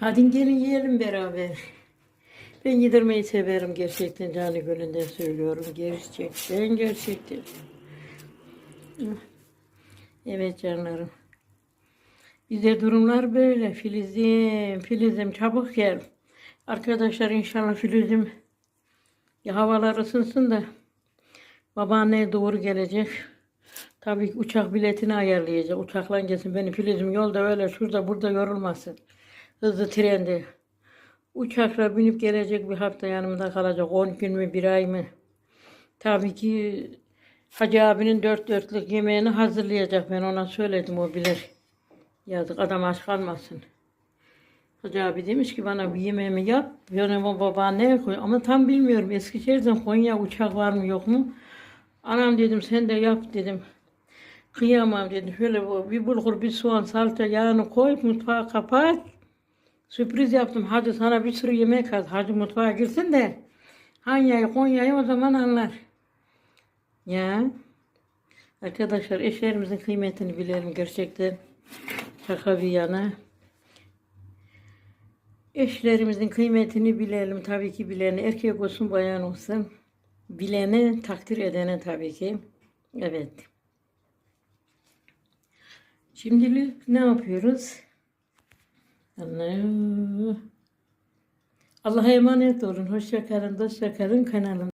Hadi gelin yiyelim beraber. Ben yedirmeyi severim gerçekten canı gönülden söylüyorum. Gerçekten gerçekten. Evet canlarım. Bize durumlar böyle. Filizim, Filizim çabuk gel. Arkadaşlar inşallah Filizim ya havalar ısınsın da babaanneye doğru gelecek. Tabii uçak biletini ayarlayacak. Uçakla gelsin. Benim Filizim yolda öyle şurada burada yorulmasın. Hızlı trende. Uçakla binip gelecek bir hafta yanımda kalacak. 10 gün mü bir ay mı? Tabii ki Hacı abinin dört dörtlük yemeğini hazırlayacak. Ben ona söyledim o bilir. Yazık adam aç kalmasın. Hacı abi demiş ki bana bir yemeğimi yap. Yani o babaanneye koy. Ama tam bilmiyorum. Eskişehir'den Konya uçak var mı yok mu? Anam dedim sen de yap dedim. Kıyamam dedim. Şöyle bir bulgur bir soğan salça yağını koy mutfağa kapat. Sürpriz yaptım. Hacı sana bir sürü yemek haz. Hacı mutfağa girsin de Hanya'yı Konya'yı o zaman anlar. Ya. Arkadaşlar eşlerimizin kıymetini bilelim gerçekten. Şaka bir yana. Eşlerimizin kıymetini bilelim tabii ki bileni. Erkek olsun bayan olsun. Bileni takdir edene tabii ki. Evet. Şimdilik ne yapıyoruz? Allah. Allah'a emanet olun. Hoşça kalın, dostça kalın kanalım.